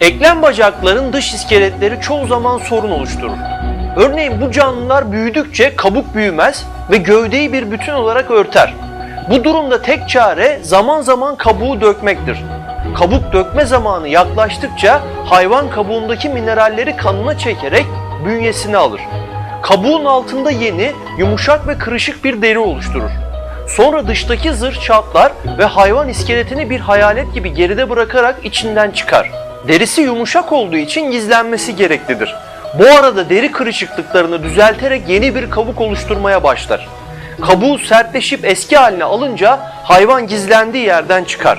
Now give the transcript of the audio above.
Eklem bacakların dış iskeletleri çoğu zaman sorun oluşturur. Örneğin bu canlılar büyüdükçe kabuk büyümez ve gövdeyi bir bütün olarak örter. Bu durumda tek çare zaman zaman kabuğu dökmektir. Kabuk dökme zamanı yaklaştıkça hayvan kabuğundaki mineralleri kanına çekerek bünyesine alır. Kabuğun altında yeni, yumuşak ve kırışık bir deri oluşturur. Sonra dıştaki zırh çatlar ve hayvan iskeletini bir hayalet gibi geride bırakarak içinden çıkar. Derisi yumuşak olduğu için gizlenmesi gereklidir. Bu arada deri kırışıklıklarını düzelterek yeni bir kabuk oluşturmaya başlar. Kabuğu sertleşip eski haline alınca hayvan gizlendiği yerden çıkar.